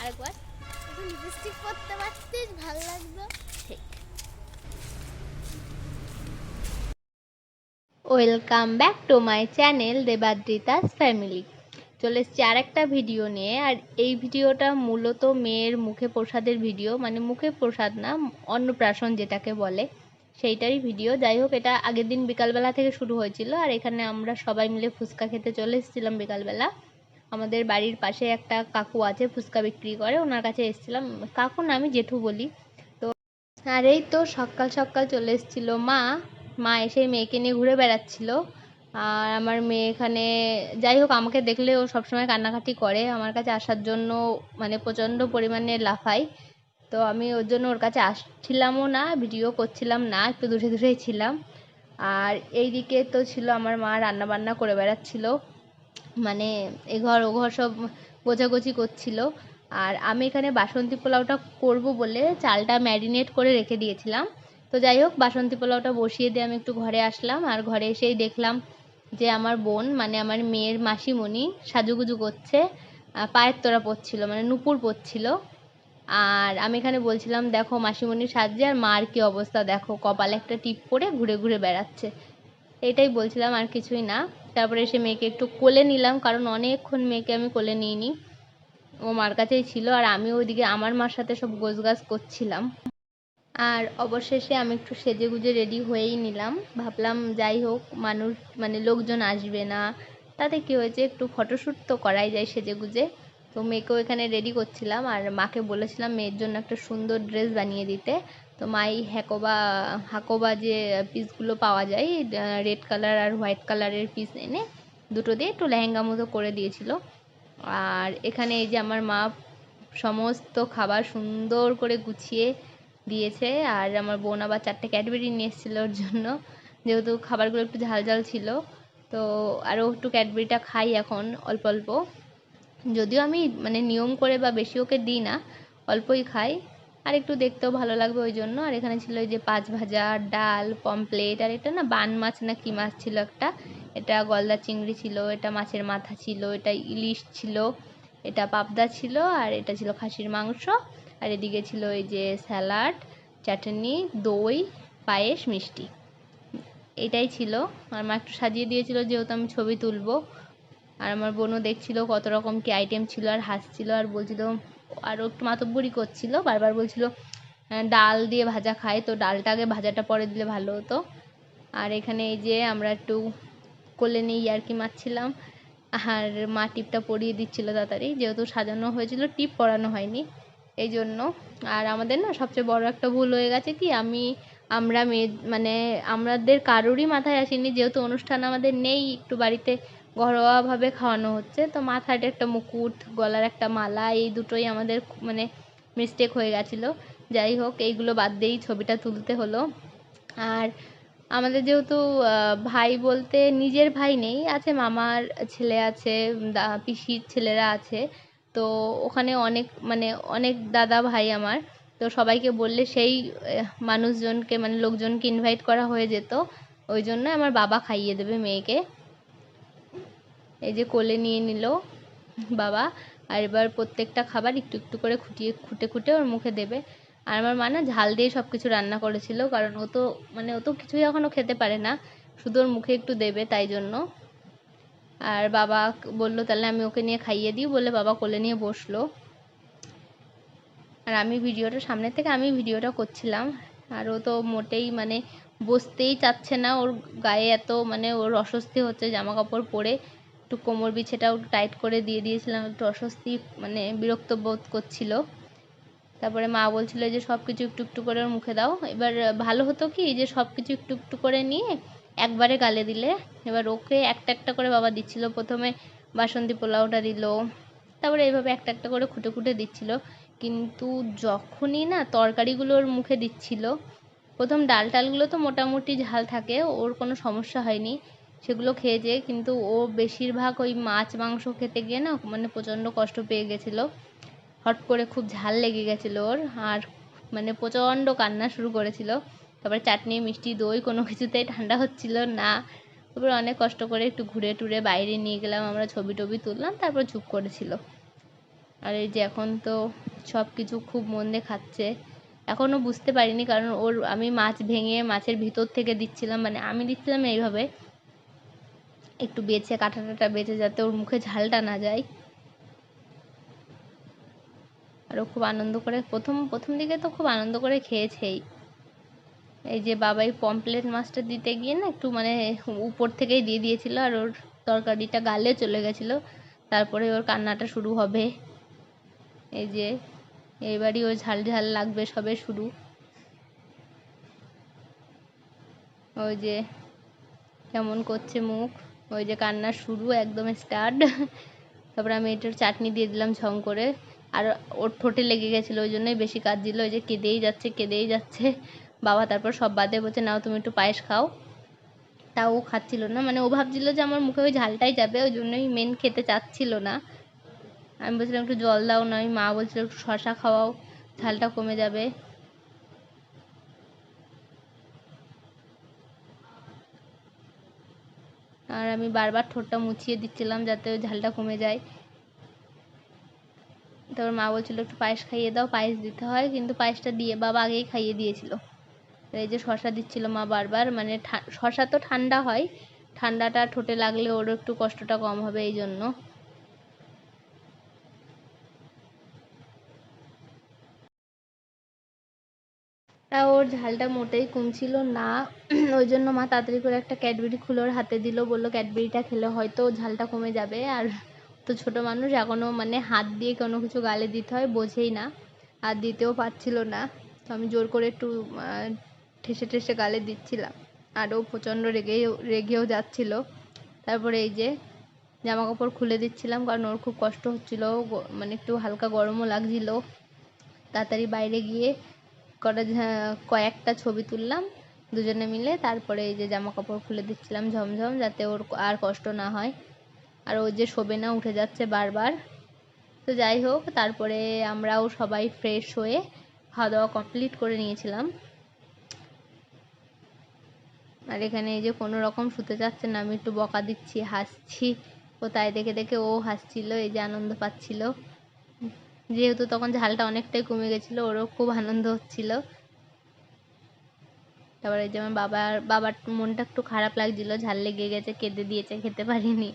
আরেকবার। একটু লিপস্টিক পরতে পারতিস ভালো লাগতো ঠিক। Welcome back to my channel Debadrita's family চলে এসছি আর একটা ভিডিও নিয়ে আর এই ভিডিওটা মূলত মেয়ের মুখে প্রসাদের ভিডিও মানে মুখে প্রসাদ না অন্নপ্রাশন যেটাকে বলে সেইটারই ভিডিও যাই হোক এটা আগের দিন বিকালবেলা থেকে শুরু হয়েছিল আর এখানে আমরা সবাই মিলে ফুচকা খেতে চলে এসেছিলাম বিকালবেলা। আমাদের বাড়ির পাশে একটা কাকু আছে, ফুচকা বিক্রি করে, ওনার কাছে এসেছিলাম। কাকু না, আমি জেঠু বলি। তো আর এই তো সকাল সকাল চলে এসেছিল মা। মা এসে মেয়েকে নিয়ে ঘুরে বেড়াচ্ছিল। আর আমার মেয়ে এখানে, যাই হোক, আমাকে দেখলে ও সবসময় কান্নাকাটি করে। আমার কাছে আসার জন্য মানে প্রচণ্ড পরিমাণে লাফায়। তো আমি ওর জন্য ওর কাছে আসছিলামও না, ভিডিও করছিলাম না, একটু দূরে দূরেই ছিলাম। আর এইদিকে তো ছিল আমার মা রান্না বান্না করে বেড়াচ্ছিল। মানে এঘর ওঘর সব গোছাগুছি করছিল। আর আমি এখানে বাসন্তী পোলাওটা করব বলে চালটা ম্যারিনেট করে রেখে দিয়েছিলাম। তো যাই হোক, বাসন্তী পোলাওটা বসিয়ে দিয়ে আমি একটু ঘরে আসলাম। আর ঘরে এসেই দেখলাম যে আমার বোন মানে আমার মেয়ের মাসিমণি সাজুগুজু করছে। পায়ের তোড়া পরছিল মানে নুপুর পরছিল। আর আমি এখানে বলছিলাম, দেখো, মাসিমণি সাজছে আর মার কি অবস্থা? দেখো, কপালে একটা টিপ পরে ঘুরে ঘুরে বেড়াচ্ছে। এটাই বলছিলাম, আর কিছুই না। তারপরে এসে মেয়েকে একটু কোলে নিলাম, কারণ অনেকক্ষণ মেয়েকে আমি কোলে নিইনি। ও মার কাছেই ছিল, আর আমি ওইদিকে আমার মার সাথে সব গোছগাছ করছিলাম। আর অবশেষে আমি একটু সেজে গুজে রেডি হয়েই নিলাম। ভাবলাম, যাই হোক, মানুষ মানে লোকজন আসবে না। তাতে কি হয়েছে, একটু ফটোশ্যুট তো করাই যায় সেজে গুজে তো মেয়েকেও এখানে রেডি করছিলাম, আর মাকে বলেছিলাম, মেয়ের জন্য একটা সুন্দর ড্রেস বানিয়ে দিতে। তো মাই হ্যাকোবা, হাকোবা যে পিসগুলো পাওয়া যায় রেড কালার আর হোয়াইট কালারের পিস এনে দুটো দিয়ে একটু লেহেঙ্গা মতো করে দিয়েছিল। আর এখানে এই যে আমার মা সমস্ত খাবার সুন্দর করে গুছিয়ে দিয়েছে, আর আমার বোন আবার চারটে ক্যাডবেরি নিয়ে এসেছিল ওর জন্য, যেহেতু খাবারগুলো একটু ঝাল ঝাল ছিল। তো আরও একটু ক্যাডবেরিটা খাই এখন, অল্প অল্প। যদিও আমি মানে নিয়ম করে বা বেশি ওকে দিই না, অল্পই খাই। আর একটু দেখতেও ভালো লাগবে ওই জন্য। আর এখানে ছিল ওই যে পাঁচ ভাজা, ডাল পমপ্লেট আর এটা না বান মাছ না কি মাছ ছিল একটা? এটা গলদা চিংড়ি ছিল, এটা মাছের মাথা ছিল, এটা ইলিশ ছিল, এটা পাবদা ছিল আর এটা ছিল খাসির মাংস। আর এদিকে ছিল এই যে স্যালাড, চাটনি, দই, পায়েস, মিষ্টি। এটাই ছিল। আর মা একটু সাজিয়ে দিয়েছিল যেহেতু আমি ছবি তুলবো। আর আমার বোনও দেখছিল কত রকম কি আইটেম ছিল আর হাসছিল আর বলছিল, আরও একটু মাতব্বরি করছিল। বারবার বলছিল ডাল দিয়ে ভাজা খায় তো ডালটা আগে ভাজাটা পরে দিলে ভালো হতো। আর এখানে এই যে আমরা একটু কোলে নিয়ে ইয়ার্কি মারছিলাম। আর মা টিপটা পরিয়ে দিচ্ছিল তাড়াতাড়ি, যেহেতু সাজানো হয়েছিল, টিপ পরানো হয়নি। এই জন্য। আর আমাদের না সবচেয়ে বড় একটা ভুল হয়ে গেছে কি, আমি, আমরা মেয়ে মানে আমাদের কারোরই মাথায় আসেনি। যেহেতু অনুষ্ঠান আমাদের নেই, একটু বাড়িতে ঘরোয়াভাবে খাওয়ানো হচ্ছে। তো মাথায় একটা মুকুট, গলার একটা মালা, এই দুটোই আমাদের মানে মিস্টেক হয়ে গেছিল। যাই হোক, এইগুলো বাদ দিয়েই ছবিটা তুলতে হলো। আর আমাদের যেহেতু ভাই বলতে নিজের ভাই নেই, আছে মামার ছেলে আছে পিসির ছেলেরা আছে। তো ওখানে অনেক মানে অনেক দাদা ভাই আমার। তো সবাইকে বললে সেই মানুষজনকে মানে লোকজনকে ইনভাইট করা হয়ে যেত। ওই জন্য আমার বাবা খাইয়ে দেবে মেয়েকে। এই যে কোলে নিয়ে নিল বাবা, আর এবার প্রত্যেকটা খাবার একটু একটু করে খুঁটিয়ে খুঁটে খুঁটে ওর মুখে দেবে। আর আমার মা না ঝাল দিয়ে সব কিছু রান্না করেছিল, কারণ ও তো মানে ও তো কিছুই এখনও খেতে পারে না, শুধু ওর মুখে একটু দেবে তাই জন্য। আর বাবা বলল, তাহলে আমি ওকে নিয়ে খাইয়ে দিই, বলে বাবা কোলে নিয়ে বসল। আর আমি ভিডিওটা সামনে থেকে আমি ভিডিওটা করছিলাম, আর ও তো মোটেই মানে বসতেই চাচ্ছে না, ওর গায়ে এত মানে ওর অস্বস্তি হচ্ছে জামা কাপড় পরে একটু কোমর বিছেটাও টাইট করে দিয়ে দিয়েছিলাম, একটু অস্বস্তি মানে বিরক্ত বোধ করছিল। তারপরে মা বলছিল যে সব কিছু একটু একটু করে ওর মুখে দাও। এবার ভালো হতো কি, যে সব কিছু একটু একটু করে নিয়ে একবারে গালে দিলে। এবার ওকে একটা একটা করে বাবা দিচ্ছিল। প্রথমে বাসন্তী পোলাওটা দিল, তারপরে এইভাবে একটা একটা করে খুঁটে খুঁটে দিচ্ছিল। কিন্তু যখনই না তরকারিগুলো ওর মুখে দিচ্ছিল, প্রথম ডাল টালগুলো তো মোটামুটি ঝাল থাকে, ওর কোনো সমস্যা হয়নি। সেগুলো খেয়েছে কিন্তু ও বেশিরভাগ ওই মাছ, মাংস খেতে গিয়ে না মানে প্রচণ্ড কষ্ট পেয়ে গেছিল। হট করে খুব ঝাল লেগে গেছিল ওর আর মানে প্রচণ্ড কান্না শুরু করেছিল। তারপরে চাটনি, মিষ্টি, দই কোনো কিছুতেই ঠান্ডা হচ্ছিল না। তারপরে অনেক কষ্ট করে একটু ঘুরে টুরে বাইরে নিয়ে গেলাম, আমরা ছবি টবি তুললাম, তারপর চুপ করেছিল। আর এই যে এখন তো সব কিছু খুব মন দিয়ে খাচ্ছে। এখনও বুঝতে পারিনি কারণ ওর আমি মাছ ভেঙে মাছের ভিতর থেকে দিচ্ছিলাম মানে আমি দিচ্ছিলাম এইভাবে। একটু বেছে কাঁটা টাটা বেছে যাতে ওর মুখে ঝালটা না যায়। আর ও খুব আনন্দ করে, প্রথম প্রথম দিকে তো খুব আনন্দ করে খেয়েছেই। এই যে বাবাই পমপ্লেট মাছটা দিতে গিয়ে না একটু মানে উপর থেকেই দিয়ে দিয়েছিল আর ওর তরকারিটা গালে চলে গেছিল। তারপরে ওর কান্নাটা শুরু হবে। এই যে এবারই ওর ঝাল ঝাল লাগবে সবে শুরু। ওই যে কেমন করছে মুখ। ওই যে কান্নার শুরু, একদম স্টার্ট তারপরে আমি এটার চাটনি দিয়ে দিলাম ঝং করে। আর ওর ঠোঁটে লেগে গেছিল, ওই জন্যই বেশি কাজ দিল ওই যে কেঁদেই যাচ্ছে কেঁদেই যাচ্ছে। বাবা তারপর সব বাদে বলছে, নাও তুমি একটু পায়েস খাও। তাও ও খাচ্ছিল না। মানে ও ভাবছিল যে আমার মুখে ওই ঝালটাই যাবে, ওই জন্যই মেন খেতে চাচ্ছিল না। আমি বলছিলাম, একটু জল দাও না মা বলছিল একটু শশা খাওয়াও, ঝালটা কমে যাবে। আর আমি বারবার ঠোঁটটা মুছিয়ে দিচ্ছিলাম যাতে ওই ঝালটা কমে যায়। তারপর মা বলছিলো, একটু পায়েস খাইয়ে দাও, পায়েস দিতে হয়, কিন্তু পায়েসটা দিয়ে বাবা আগেই খাইয়ে দিয়েছিল। এই যে শশা দিচ্ছিল মা বারবার মানে শশা তো ঠান্ডা হয়, ঠান্ডাটা ঠোঁটে লাগলে ওরও একটু কষ্টটা কম হবে এই জন্য। তা ওর ঝালটা মোটেই কমছিল না। ওই জন্য মা তাড়াতাড়ি করে একটা ক্যাডবেরি খুলে ওর হাতে দিল, বলল, ক্যাডবেরিটা খেলে হয়তো ঝালটা কমে যাবে। আর তো ছোটো মানুষ এখনও মানে হাত দিয়ে কোনো কিছু গালে দিতে হয় বোঝেই না, আর দিতেও পারছিল না। তো আমি জোর করে একটু ঠেসে ঠেসে গালে দিচ্ছিলাম। আর ও প্রচণ্ড রেগেও রেগেও যাচ্ছিল। তারপরে এই যে জামা কাপড় খুলে দিচ্ছিলাম, কারণ ওর খুব কষ্ট হচ্ছিল। মানে একটু হালকা গরমও লাগছিল। তাড়াতাড়ি বাইরে গিয়ে কটা কয়েকটা ছবি তুললাম দুজনে মিলে। তারপরে এই যে জামা কাপড় খুলে দিচ্ছিলাম ঝমঝম যাতে ওর আর কষ্ট না হয়। আর ও যে শোবে না উঠে যাচ্ছে বারবার। তো যাই হোক, তারপরে আমরাও সবাই ফ্রেশ হয়ে খাওয়া দাওয়া কমপ্লিট করে নিয়েছিলাম। আর এখানে এই যে কোনো রকম শুতে চাচ্ছে না, আমি একটু বকা দিচ্ছি, হাসছি। ও তাই দেখে দেখে ও হাসছিল, এই যে আনন্দ পাচ্ছিল। যেহেতু তখন ঝালটা অনেকটাই কমে গেছিল, ওরও খুব আনন্দ হচ্ছিল। তারপরে যে আমার বাবার বাবার মনটা একটু খারাপ লাগছিল, ঝাল লেগে গেছে, কেঁদে দিয়েছে, খেতে পারিনি।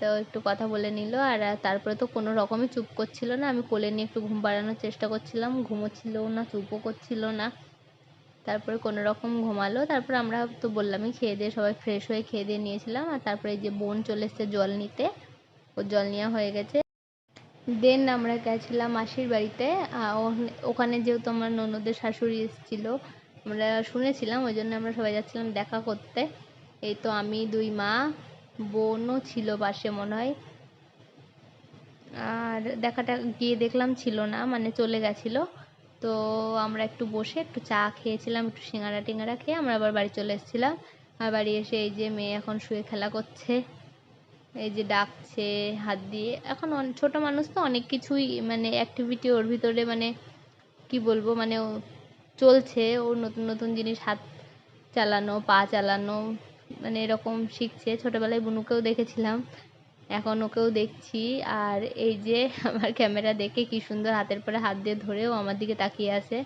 তো একটু কথা বলে নিল, আর তারপরে তো কোনো রকমই চুপ করছিল না, আমি কোলে নিয়ে একটু ঘুম পাড়ানোর চেষ্টা করছিলাম, ঘুমোচ্ছিলও না, চুপও করছিল না। তারপরে কোনো রকম ঘুমালো, তারপর আমরা তো বললামই খেয়ে দিয়ে সবাই ফ্রেশ হয়ে খেয়ে দিয়ে নিয়েছিলাম, আর তারপরে যে বোন চলে এসছে জল নিতে, ওর জল নেওয়া হয়ে গেছে। দেন আমরা গেছিলাম মাসির বাড়িতে ওখানে যেহেতু আমার ননদের শাশুড়ি এসেছিল, আমরা শুনেছিলাম, ওই জন্য আমরা সবাই যাচ্ছিলাম দেখা করতে। এই তো আমি, দুই মা, বোনও ছিল পাশে মনে হয়। আর দেখাটা গিয়ে দেখলাম ছিল না মানে চলে গেছিল। তো আমরা একটু বসে একটু চা খেয়েছিলাম, একটু সিঙ্গারা টিঙ্গারা খেয়ে আমরা আবার বাড়ি চলে এসেছিলাম। আর বাড়ি এসে এই যে মেয়ে এখন শুয়ে খেলা করছে। এই যে ডাকছে, হাত দিয়ে। এখন ছোট মানুষ তো অনেক কিছুই মানে অ্যাক্টিভিটি ওর ভিতরে মানে কি বলব মানে ও চলছে। ওর নতুন নতুন জিনিস হাত চালানো, পা চালানো মানে এরকম শিখছে। ছোটোবেলায় বুনুকেও দেখেছিলাম, এখন ওকেও দেখছি। আর এই যে আমার ক্যামেরা দেখে কি সুন্দর হাতের পরে হাত দিয়ে ধরেও আমার দিকে তাকিয়ে আছে।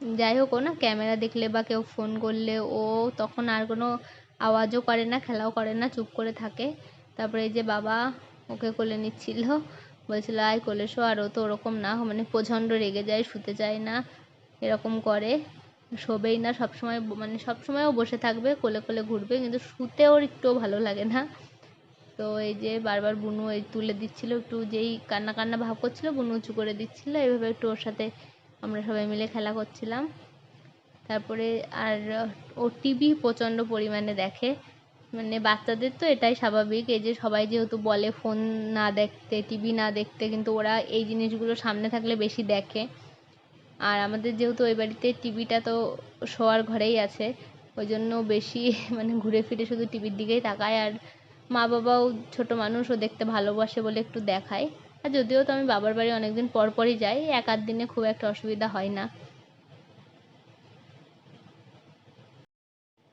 যাই হোক, ও না ক্যামেরা দেখলে বা কেউ ফোন করলে ও তখন আর কোনো আওয়াজও করে না, খেলাও করে না, চুপ করে থাকে। তারপরে এই যে বাবা ওকে কোলে নিচ্ছিল, বলছিল, আয় কোলে শো। আর ও তো ওরকম না মানে প্রচণ্ড রেগে যায়, শুতে চায় না, এরকম করে। শোবেই না, সবসময় মানে সবসময়ও বসে থাকবে, কোলে কোলে ঘুরবে, কিন্তু শুতে ওর একটুও ভালো লাগে না। তো এই যে বারবার বুনু এই তুলে দিচ্ছিল, একটু যেই কান্না কান্না ভাব করছিল, বুনু উঁচু করে দিচ্ছিল, এইভাবে একটু ওর সাথে আমরা সবাই মিলে খেলা করছিলাম। তারপরে আর, ও টিভি প্রচণ্ড পরিমাণে দেখে। মানে বাচ্চাদের তো এটাই স্বাভাবিক, এই যে সবাই যেহেতু বলে ফোন না দেখতে টিভি না দেখতে, কিন্তু ওরা এই জিনিসগুলো সামনে থাকলে বেশি দেখে। আর আমাদের যেহেতু ওই বাড়িতে টিভিটা তো শোয়ার ঘরেই আছে, ওই জন্য বেশি মানে ঘুরে ফিরে শুধু টিভির দিকেই তাকায়। আর মা বাবাও ছোট মানুষ, ও দেখতে ভালোবাসে বলে একটু দেখায়। আর যদিও তো আমি বাবার বাড়ি অনেক দিন পর পরই যাই, এক আধ দিনে খুব একটা অসুবিধা হয় না।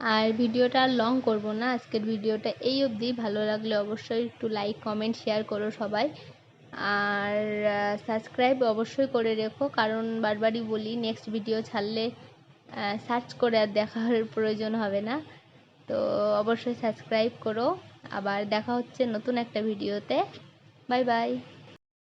আর ভিডিওটা আর লং করব না। আজকের ভিডিওটা এই অবধি। ভালো লাগলে অবশ্যই একটু লাইক কমেন্ট শেয়ার করো সবাই। আর সাবস্ক্রাইব অবশ্যই করে রেখো। কারণ বারবারই বলি নেক্সট ভিডিও ছাড়লে সার্চ করে আর দেখার প্রয়োজন হবে না। তো অবশ্যই সাবস্ক্রাইব করো। আবার দেখা হচ্ছে নতুন একটা ভিডিওতে বাই বাই